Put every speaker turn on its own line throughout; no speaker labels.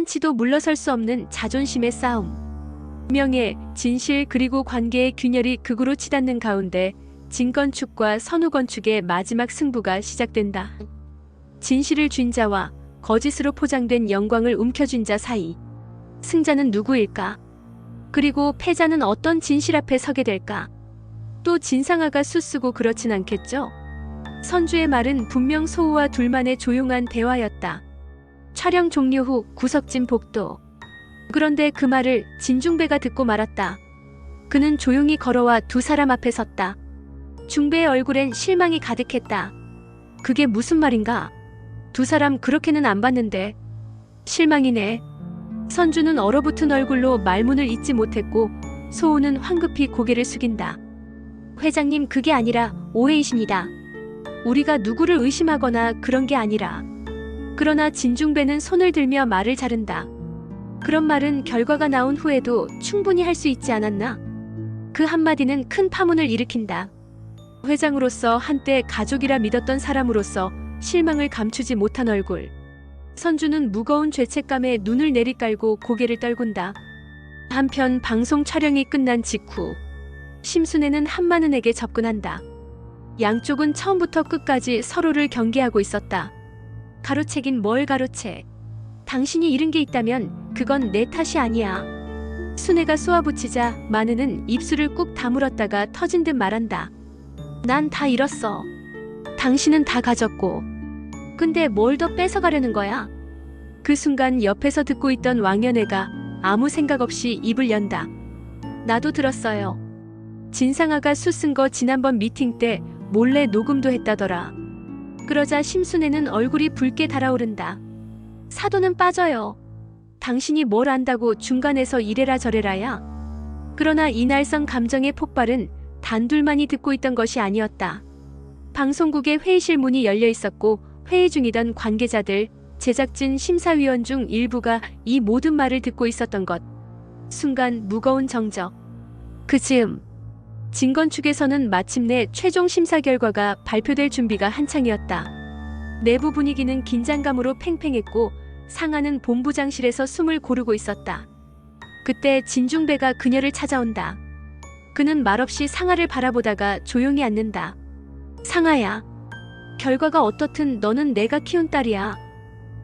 한치도 물러설 수 없는 자존심의 싸움. 명예, 진실 그리고 관계의 균열이 극으로 치닫는 가운데 진건축과 선우건축의 마지막 승부가 시작된다. 진실을 쥔 자와 거짓으로 포장된 영광을 움켜쥔 자 사이. 승자는 누구일까? 그리고 패자는 어떤 진실 앞에 서게 될까? 또 진상아가 수쓰고 그렇진 않겠죠? 선주의 말은 분명 소우와 둘만의 조용한 대화였다. 촬영 종료 후 구석진 복도. 그런데 그 말을 진중배가 듣고 말았다. 그는 조용히 걸어와 두 사람 앞에 섰다. 중배의 얼굴엔 실망이 가득했다. 그게 무슨 말인가? 두 사람 그렇게는 안 봤는데. 실망이네. 선주는 얼어붙은 얼굴로 말문을 잇지 못했고 소우는 황급히 고개를 숙인다. 회장님 그게 아니라 오해이십니다. 우리가 누구를 의심하거나 그런 게 아니라. 그러나 진중배는 손을 들며 말을 자른다. 그런 말은 결과가 나온 후에도 충분히 할 수 있지 않았나? 그 한마디는 큰 파문을 일으킨다. 회장으로서 한때 가족이라 믿었던 사람으로서 실망을 감추지 못한 얼굴. 선주는 무거운 죄책감에 눈을 내리깔고 고개를 떨군다. 한편 방송 촬영이 끝난 직후 심순애는 한마는에게 접근한다. 양쪽은 처음부터 끝까지 서로를 경계하고 있었다. 가로채긴 뭘 가로채. 당신이 잃은 게 있다면 그건 내 탓이 아니야. 순애가 쏘아붙이자 마느는 입술을 꾹 다물었다가 터진 듯 말한다. 난 다 잃었어. 당신은 다 가졌고. 근데 뭘 더 뺏어가려는 거야? 그 순간 옆에서 듣고 있던 왕연애가 아무 생각 없이 입을 연다. 나도 들었어요. 진상아가 수쓴 거 지난번 미팅 때 몰래 녹음도 했다더라. 그러자 심순애는 얼굴이 붉게 달아오른다. 사도는 빠져요. 당신이 뭘 안다고 중간에서 이래라 저래라야. 그러나 이날성 감정의 폭발은 단둘만이 듣고 있던 것이 아니었다. 방송국의 회의실 문이 열려 있었고 회의 중이던 관계자들, 제작진, 심사위원 중 일부가 이 모든 말을 듣고 있었던 것. 순간 무거운 정적. 그 즈음 진건 측에서는 마침내 최종 심사 결과가 발표될 준비가 한창이었다. 내부 분위기는 긴장감으로 팽팽했고 상하는 본부장실에서 숨을 고르고 있었다. 그때 진중배가 그녀를 찾아온다. 그는 말없이 상하를 바라보다가 조용히 앉는다. 상하야. 결과가 어떻든 너는 내가 키운 딸이야.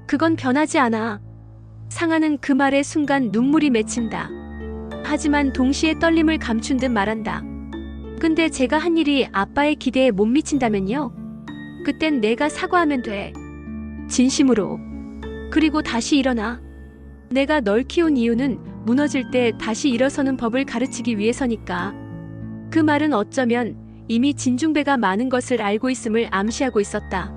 그건 변하지 않아. 상하는 그 말에 순간 눈물이 맺힌다. 하지만 동시에 떨림을 감춘 듯 말한다. 근데 제가 한 일이 아빠의 기대에 못 미친다면요? 그땐 내가 사과하면 돼. 진심으로. 그리고 다시 일어나. 내가 널 키운 이유는 무너질 때 다시 일어서는 법을 가르치기 위해서니까. 그 말은 어쩌면 이미 진중배가 많은 것을 알고 있음을 암시하고 있었다.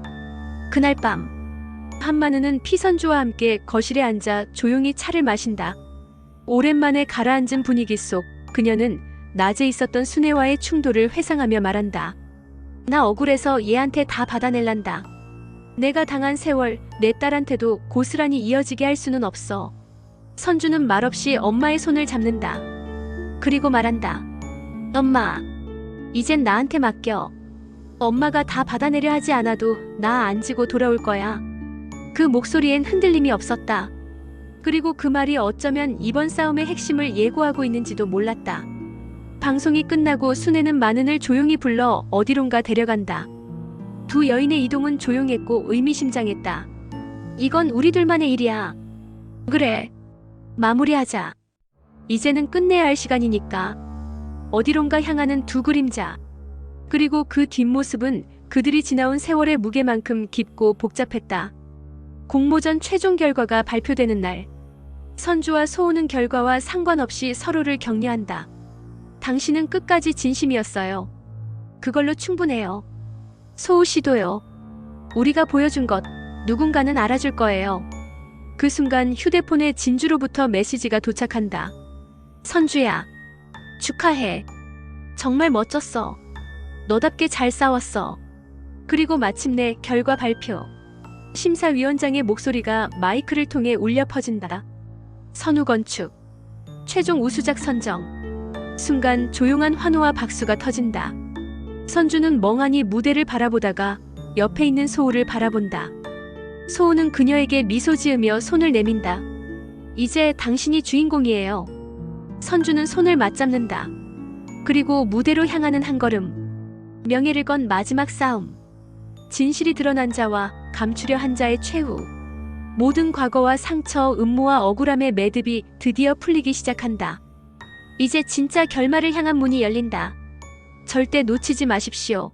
그날 밤, 한마누는 피선주와 함께 거실에 앉아 조용히 차를 마신다. 오랜만에 가라앉은 분위기 속 그녀는 낮에 있었던 순애와의 충돌을 회상하며 말한다. 나 억울해서 얘한테 다 받아낼란다. 내가 당한 세월 내 딸한테도 고스란히 이어지게 할 수는 없어. 선주는 말없이 엄마의 손을 잡는다. 그리고 말한다. 엄마, 이젠 나한테 맡겨. 엄마가 다 받아내려 하지 않아도 나 안 지고 돌아올 거야. 그 목소리엔 흔들림이 없었다. 그리고 그 말이 어쩌면 이번 싸움의 핵심을 예고하고 있는지도 몰랐다. 방송이 끝나고 순애는 마는을 조용히 불러 어디론가 데려간다. 두 여인의 이동은 조용했고 의미심장했다. 이건 우리들만의 일이야. 그래. 마무리하자. 이제는 끝내야 할 시간이니까. 어디론가 향하는 두 그림자. 그리고 그 뒷모습은 그들이 지나온 세월의 무게만큼 깊고 복잡했다. 공모전 최종 결과가 발표되는 날. 선주와 소우는 결과와 상관없이 서로를 격려한다. 당신은 끝까지 진심이었어요. 그걸로 충분해요. 소우 씨도요. 우리가 보여준 것 누군가는 알아줄 거예요. 그 순간 휴대폰에 진주로부터 메시지가 도착한다. 선주야. 축하해. 정말 멋졌어. 너답게 잘 싸웠어. 그리고 마침내 결과 발표. 심사위원장의 목소리가 마이크를 통해 울려 퍼진다. 선우건축. 최종 우수작 선정. 순간 조용한 환호와 박수가 터진다. 선주는 멍하니 무대를 바라보다가 옆에 있는 소우를 바라본다. 소우는 그녀에게 미소 지으며 손을 내민다. 이제 당신이 주인공이에요. 선주는 손을 맞잡는다. 그리고 무대로 향하는 한 걸음. 명예를 건 마지막 싸움. 진실이 드러난 자와 감추려 한 자의 최후. 모든 과거와 상처, 음모와 억울함의 매듭이 드디어 풀리기 시작한다. 이제 진짜 결말을 향한 문이 열린다. 절대 놓치지 마십시오.